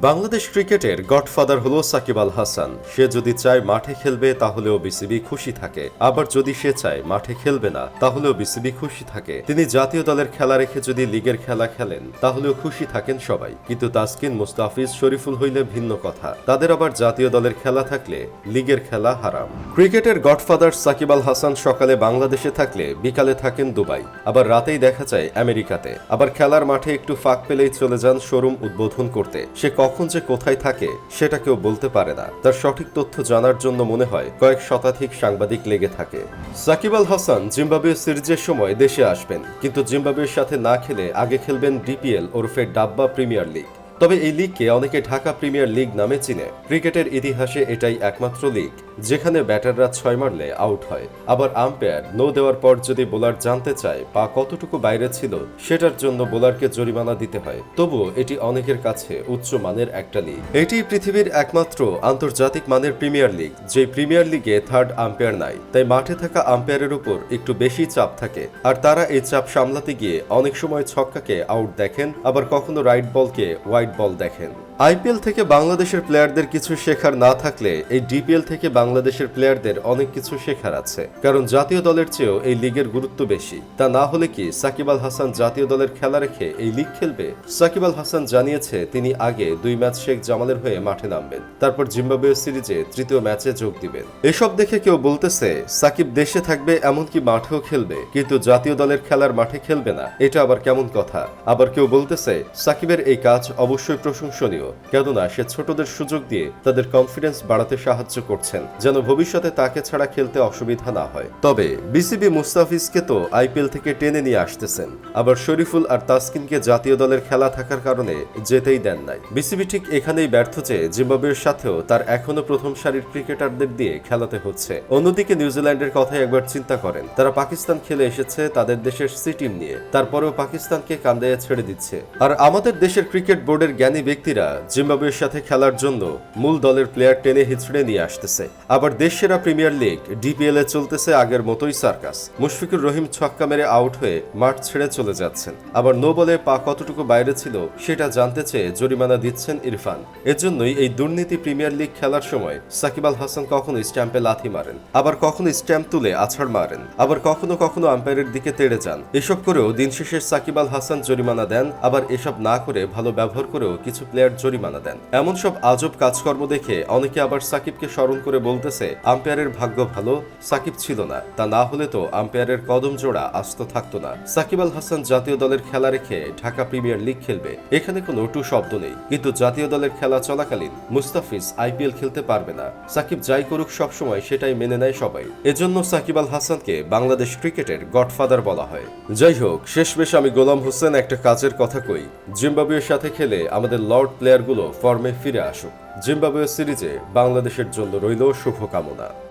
বাংলাদেশ ক্রিকেটের গডফাদার হলো সাকিব আল হাসান। সে যদি চায় মাঠে খেলবে, তাহলেও বিসিবি খুশি থাকে। আবার যদি সে চায় মাঠে খেলবে না, তাহলেও বিসিবি খুশি থাকে। তিনি জাতীয় দলের খেলা রেখে যদি লিগের খেলা খেলেন, তাহলেও খুশি থাকেন সবাই। কিন্তু তাসকিন মুস্তাফিজ শরীফুল হইলে ভিন্ন কথা। তাদের আবার জাতীয় দলের খেলা থাকলে লিগের খেলা হারাম। ক্রিকেটের গডফাদার সাকিব আল হাসান সকালে বাংলাদেশে থাকলে বিকালে থাকেন দুবাই। আবার রাতেই দেখা যায় আমেরিকাতে। আবার খেলার মাঠে একটু ফাঁক পেলেই চলে যান শোরুম উদ্বোধন করতে। সে কখন যে কোথায় থাকে, সেটা কেউ বলতে পারে না। তার সঠিক তথ্য জানার জন্য মনে হয় কয়েক শতাধিক সাংবাদিক লেগে থাকে। সাকিব আল হাসান জিম্বাবুয়ে সিরিজের সময় দেশে আসবেন, কিন্তু জিম্বাবুয়ের সাথে না খেলে আগে খেলবেন ডিপিএল ওরফে ডাব্বা প্রিমিয়ার লিগ। তবে এই লিগকে অনেকে ঢাকা প্রিমিয়ার লিগ নামে চিনে। ক্রিকেটের ইতিহাসে এটাই একমাত্র লিগ, যেখানে ব্যাটাররা ছয় মারলে আউট হয়। আবার আম্পায়ার নো দেওয়ার পর যদি বোলার জানতে চায় পা কতটুকু বাইরে ছিল, সেটার জন্য বোলারকে জরিমানা দিতে হয়। তবুও এটি অনেকের কাছে উচ্চ মানের একটা লিগ। এটি পৃথিবীর একমাত্র আন্তর্জাতিক মানের প্রিমিয়ার লিগ, যে প্রিমিয়ার লিগে থার্ড আম্পায়ার নাই। তাই মাঠে থাকা আম্পায়ারের উপর একটু বেশি চাপ থাকে। আর তারা এই চাপ সামলাতে গিয়ে অনেক সময় ছক্কাকে আউট দেখেন, আবার কখনো রাইট বলকে হোয়াইট বল দেখেন। আইপিএল থেকে বাংলাদেশের প্লেয়ারদের কিছু শেখার না থাকলে এই ডিপিএল থেকে বাংলাদেশের প্লেয়ারদের অনেক কিছু শেখার আছে। কারণ জাতীয় দলের চেয়েও এই লিগের গুরুত্ব বেশি। তা না হলে কি সাকিব আল হাসান জাতীয় দলের খেলা রেখে এই লিগ খেলবে? সাকিব আল হাসান জানিয়েছে তিনি আগে দুই ম্যাচ শেখ জামালের হয়ে মাঠে নামবেন। তারপর জিম্বাবুয়ে সিরিজে তৃতীয় ম্যাচে যোগ দিবেন। এসব দেখে কেউ বলতেছে, সাকিব দেশে থাকবে এমনকি মাঠেও খেলবে, কিন্তু জাতীয় দলের খেলার মাঠে খেলবে না। এটা আবার কেমন কথা? আবার কেউ বলতেছে, সাকিবের এই কাজ অবশ্যই প্রশংসনীয়। কেননা সে ছোটদের সুযোগ দিয়ে তাদের কনফিডেন্স বাড়াতে সাহায্য করছেন, যেন ভবিষ্যতে তাকে ছাড়া খেলতে অসুবিধা না হয়। তবে বিসিবি মুস্তাফিজকে তো আইপিএল থেকে টেনে নিয়ে আসতেছেন। আবার শরীফুল আর তাসকিনকে জাতীয় দলের খেলা থাকার কারণে যেতেই দেন নাই। বিসিবি ঠিক এখানেই ব্যর্থ যে জিম্বাবুয়ের সাথেও তার এখনও প্রথম সারির ক্রিকেটারদের দিয়ে খেলাতে হচ্ছে। অন্যদিকে নিউজিল্যান্ডের কথাই একবার চিন্তা করেন। তারা পাকিস্তান খেলে এসেছে তাদের দেশের সি টিম নিয়ে। তারপরেও পাকিস্তানকে কান্দাইয়া ছেড়ে দিচ্ছে। আর আমাদের দেশের ক্রিকেট বোর্ডের জ্ঞানী ব্যক্তিরা জিম্বাবুয়ের সাথে খেলার জন্য মূল দলের প্লেয়ার টেনে হিচড়ে নিয়ে আসতেছে। আবার দেশ সেরা প্রিমিয়ার লিগ ডিপিএল এ চলতেছে আগের মতোই সার্কাস। মুশফিকুর রহিম ছক্কা মেরে আউট হয়ে মাঠ ছেড়ে চলে যাচ্ছেন। আবার নো বলে পা কতটুকু বাইরে ছিল সেটা জানতে চেয়ে জরিমানা দিচ্ছেন ইরফান। এজন্যই এই দুর্নীতি প্রিমিয়ার লিগ খেলার সময় সাকিব আল হাসান কখনো স্ট্যাম্পে লাথি মারেন, আবার কখনো স্ট্যাম্প তুলে আছাড় মারেন, আবার কখনো কখনো আম্পায়ারের দিকে তেড়ে যান। এসব করেও দিন শেষে সাকিব আল হাসান জরিমানা দেন, আবার এসব না করে ভালো ব্যবহার করেও কিছু প্লেয়ার জরিমানা দেন। এমন সব আজব কাজকর্ম দেখে অনেকে আবার সাকিবকে স্মরণ করে বলতেছে, আম্পায়ারের ভাগ্য ভালো, সাকিব ছিল না। তা না হলে তো আম্পায়ারের কদম জোড়া আস্ত থাকতো না। সাকিব আল হাসান জাতীয় দলের খেলা রেখে ঢাকা প্রিমিয়ার লিগ খেলবে। এখানে কোনো টু শব্দ নেই। কিন্তু জাতীয় দলের খেলা চলাকালীন মুস্তাফিজ আইপিএল খেলতে পারবে না। সাকিব যাই করুক সবসময় সেটাই মেনে নেয় সবাই। এজন্য সাকিব আল হাসানকে বাংলাদেশ ক্রিকেটের গডফাদার বলা হয়। যাই হোক, শেষমেশ আমি গোলাম হোসেন একটা কাজের কথা কই। জিম্বাবুয়ের সাথে খেলে আমাদের লর্ড প্লেয়ারগুলো ফর্মে ফিরে আসুক। জিম্বাবুয়ে সিরিজে বাংলাদেশের জন্য রইল শুভকামনা।